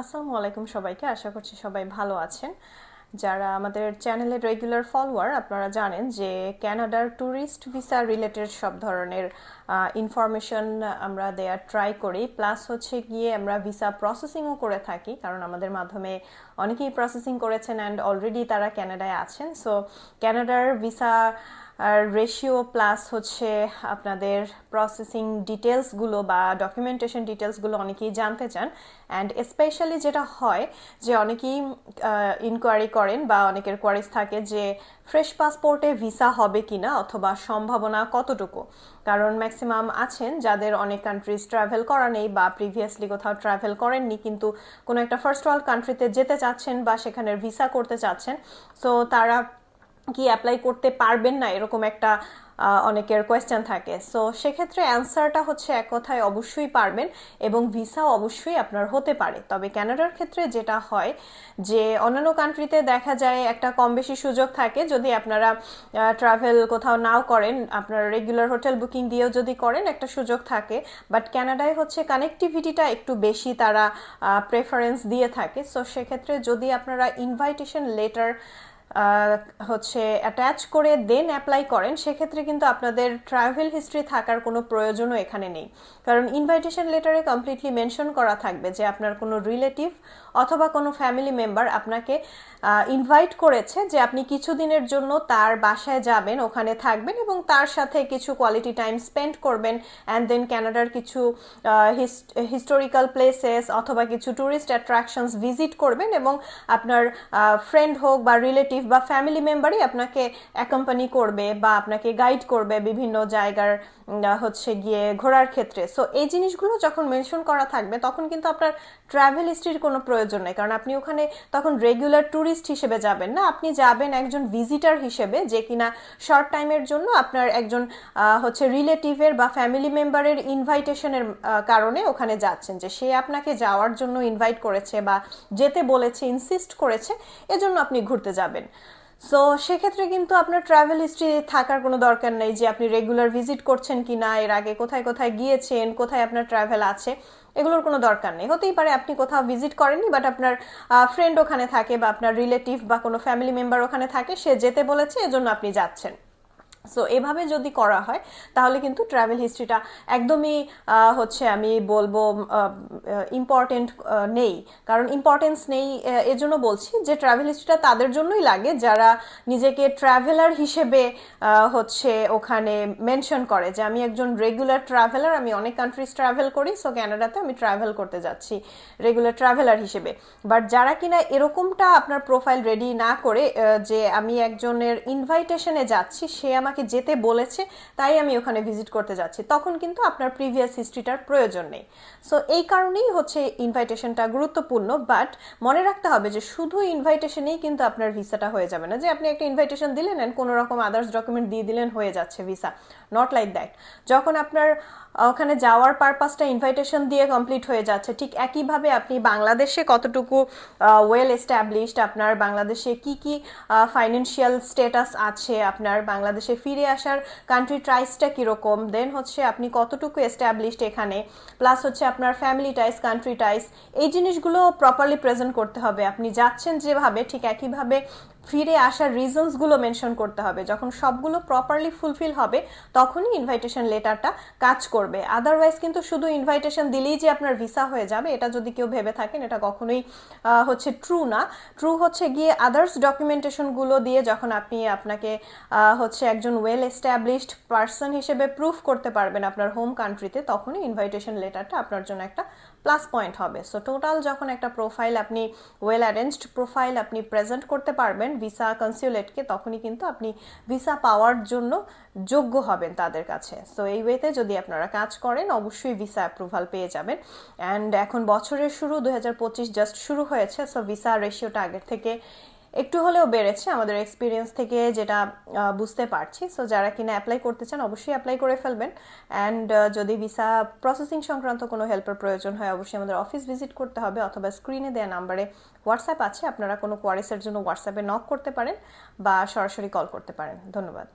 আসসালামু আলাইকুম সবাইকে। আশা করছি সবাই ভালো আছেন। যারা আমাদের চ্যানেলের রেগুলার ফলোয়ার, আপনারা জানেন যে ক্যানাডার ট্যুরিস্ট ভিসা রিলেটেড সব ধরনের ইনফরমেশন আমরা দেওয়ার ট্রাই করি। প্লাস হচ্ছে গিয়ে আমরা ভিসা প্রসেসিংও করে থাকি, কারণ আমাদের মাধ্যমে অনেকেই প্রসেসিং করেছেন অ্যান্ড অলরেডি তারা ক্যানাডায় আছেন। সো ক্যানাডার ভিসা রেশিও প্লাস হচ্ছে আপনাদের প্রসেসিং ডিটেলসগুলো বা ডকুমেন্টেশন ডিটেলসগুলো অনেকেই জানতে চান। অ্যান্ড স্পেশালি যেটা হয় যে অনেকেই ইনকোয়ারি করেন বা অনেকের কোয়ারিজ থাকে যে ফ্রেশ পাসপোর্টে ভিসা হবে কিনা অথবা সম্ভাবনা কতটুকু? কারণ ম্যাক্সিমাম আছেন যাদের অনেক কান্ট্রিজ ট্রাভেল করা নেই বা প্রিভিয়াসলি কোথাও ট্রাভেল করেননি কিন্তু কোনো একটা ফার্স্ট ওয়ার্ল্ড কান্ট্রিতে যেতে চাচ্ছেন বা সেখানের ভিসা করতে চাচ্ছেন সো তারা কি অ্যাপ্লাই করতে পারবেন না এরকম একটা অনেকের কোয়েশ্চেন থাকে। সো সেক্ষেত্রে অ্যান্সারটা হচ্ছে এক কথায় অবশ্যই পারবেন এবং ভিসা অবশ্যই আপনার হতে পারে। তবে ক্যানাডার ক্ষেত্রে যেটা হয় যে, অন্যান্য কান্ট্রিতে দেখা যায় একটা কম বেশি সুযোগ থাকে। যদি আপনারা ট্রাভেল কোথাও নাও করেন, আপনার রেগুলার হোটেল বুকিং দিয়েও যদি করেন, একটা সুযোগ থাকে। বাট ক্যানাডায় হচ্ছে কানেক্টিভিটিটা একটু বেশি তারা প্রেফারেন্স দিয়ে থাকে। সো সেক্ষেত্রে যদি আপনারা ইনভাইটেশন লেটার হচ্ছে অ্যাটাচ করে দেন অ্যাপ্লাই করেন, সেক্ষেত্রে কিন্তু আপনাদের ট্রাভেল হিস্ট্রি থাকার কোনো প্রয়োজনও এখানে নেই। কারণ ইনভাইটেশন লেটারে কমপ্লিটলি মেনশন করা থাকবে যে আপনার কোনো রিলেটিভ অথবা কোনো ফ্যামিলি মেম্বার আপনাকে ইনভাইট করেছে যে আপনি কিছুদিনের জন্য তার বাসায় যাবেন, ওখানে থাকবেন এবং তার সাথে কিছু কোয়ালিটি টাইম স্পেন্ড করবেন অ্যান্ড দেন ক্যানাডার কিছু হিস্টোরিক্যাল প্লেসেস অথবা কিছু ট্যুরিস্ট অ্যাট্রাকশনস ভিজিট করবেন এবং আপনার ফ্রেন্ড হোক বা রিলেটিভ বা ফ্যামিলি মেম্বারই আপনাকে অ্যাকম্পানি করবে বা আপনাকে গাইড করবে বিভিন্ন জায়গার হচ্ছে গিয়ে ঘোরার ক্ষেত্রে। সো এই জিনিসগুলো যখন মেনশন করা থাকবে তখন কিন্তু আপনার ট্রাভেল হিস্ট্রির কোনো প্রয়োজন নেই। কারণ আপনি ওখানে তখন রেগুলার ট্যুরিস্ট হিসেবে যাবেন না। আপনি যাবেন একজন ভিজিটার হিসেবে যে কিনা শর্ট টাইমের জন্য আপনার একজন হচ্ছে রিলেটিভের বা ফ্যামিলি মেম্বারের ইনভাইটেশনের কারণে ওখানে যাচ্ছেন যে সে আপনাকে যাওয়ার জন্য ইনভাইট করেছে বা যেতে বলেছে ইনসিস্ট করেছে, এজন্য আপনি ঘুরতে যাবেন। সো সেক্ষেত্রে কিন্তু আপনার ট্রাভেল হিস্ট্রি থাকার কোনো দরকার নেই যে আপনি রেগুলার ভিজিট করছেন কি না এর আগে কোথায় কোথায় গিয়েছেন, কোথায় আপনার ট্রাভেল আছে। এগুলোর কোনো দরকার নেই। হতেই পারে আপনি কোথাও ভিজিট করেননি বাট আপনার ফ্রেন্ড ওখানে থাকে বা আপনার রিলেটিভ বা কোনো ফ্যামিলি মেম্বার ওখানে থাকে, সে যেতে বলেছে, এজন্য আপনি যাচ্ছেন। সো এভাবে যদি করা হয়, তাহলে কিন্তু ট্রাভেল হিস্ট্রিটা একদমই হচ্ছে আমি বলব ইম্পর্টেন্ট নেই। কারণ ইম্পর্টেন্স নেই এজন্য বলছি যে ট্রাভেল হিস্ট্রিটা তাদের জন্যই লাগে যারা নিজেকে ট্রাভেলার হিসেবে হচ্ছে ওখানে মেনশন করে। যে আমি একজন রেগুলার ট্রাভেলার আমি অনেক কান্ট্রিজ ট্রাভেল করি সো ক্যানাডাতে আমি ট্রাভেল করতে যাচ্ছি রেগুলার ট্রাভেলার হিসেবে। বাট যারা কিনা এরকমটা আপনার প্রোফাইল রেডি না করে যে আমি একজনের ইনভাইটেশনে যাচ্ছি, সে আমার আমাকে যেতে বলেছে, তাই আমি ওখানে ভিজিট করতে যাচ্ছি। তখন কিন্তু আপনার প্রিভিয়াস হিস্ট্রিটার প্রয়োজন নেই। সো এই কারণেই হচ্ছে ইনভাইটেশনটা গুরুত্বপূর্ণ বাট মনে রাখতে হবে যে শুধু ইনভাইটেশনেই কিন্তু আপনার ভিসাটা হয়ে যাবে না। যে আপনি একটা ইনভাইটেশন দিলেন অ্যান্ড কোনো রকম আদার্স ডকুমেন্ট দিয়ে দিলেন, হয়ে যাচ্ছে ভিসা নট লাইক দ্যাট যখন আপনার ওখানে যাওয়ার পারপাসটা ইনভাইটেশন দিয়ে কমপ্লিট হয়ে যাচ্ছে, ঠিক একইভাবে আপনি বাংলাদেশে কতটুকু ওয়েল এস্টাবলিশড আপনার বাংলাদেশে কি কি ফাইন্যান্সিয়াল স্টেটাস আছে, আপনার বাংলাদেশে ফিরে আসার কান্ট্রি ট্রাইসটা কীরকম দেন হচ্ছে আপনি কতটুকু এস্টাবলিশড এখানে প্লাস হচ্ছে আপনার ফ্যামিলি টাইস কান্ট্রি টাইস এই জিনিসগুলো প্রপারলি প্রেজেন্ট করতে হবে। আপনি যাচ্ছেন যেভাবে, ঠিক একইভাবে ফিরে আসার রিজনসগুলো মেনশন করতে হবে। যখন সবগুলো প্রপারলি ফুলফিল হবে, তখনই ইনভাইটেশন লেটারটা কাজ করবে। আদারওয়াইজ কিন্তু শুধু ইনভাইটেশন দিলেই যে আপনার ভিসা হয়ে যাবে, এটা যদি কেউ ভেবে থাকেন, এটা কখনোই হচ্ছে ট্রু না। ট্রু হচ্ছে গিয়ে আদার্স ডকুমেন্টেশনগুলো দিয়ে যখন আপনি আপনাকে হচ্ছে একজন ওয়েল এস্টাবলিশড পার্সন হিসেবে প্রুফ করতে পারবেন আপনার হোম কান্ট্রিতে তখনই ইনভাইটেশন লেটারটা আপনার জন্য একটা প্লাস পয়েন্ট হবে। সো টোটাল যখন একটা প্রোফাইল আপনি ওয়েল অ্যারেঞ্জড প্রোফাইল আপনি প্রেজেন্ট করতে পারবেন ভিসা কনসিউলেটকে তখনই কিন্তু আপনি ভিসা পাওয়ার জন্য যোগ্য হবেন তাদের কাছে। সো এই ওয়েতে যদি আপনারা কাজ করেন, অবশ্যই ভিসা অ্যাপ্রুভাল পেয়ে যাবেন। অ্যান্ড এখন বছরের শুরু, দুই হাজার পঁচিশ জাস্ট শুরু হয়েছে সো ভিসা রেশিওটা আগের থেকে একটু হলেও বেড়েছে, আমাদের এক্সপিরিয়েন্স থেকে যেটা বুঝতে পারছি। সো যারা কিনা অ্যাপ্লাই করতে চান, অবশ্যই অ্যাপ্লাই করে ফেলবেন। অ্যান্ড যদি ভিসা প্রসেসিং সংক্রান্ত কোনো হেল্পের প্রয়োজন হয়, অবশ্যই আমাদের অফিস ভিজিট করতে হবে অথবা স্ক্রিনে দেওয়া নাম্বারে হোয়াটসঅ্যাপ আছে। আপনারা কোনো কোয়ারিসের জন্য হোয়াটসঅ্যাপে নক করতে পারেন বা সরাসরি কল করতে পারেন। ধন্যবাদ।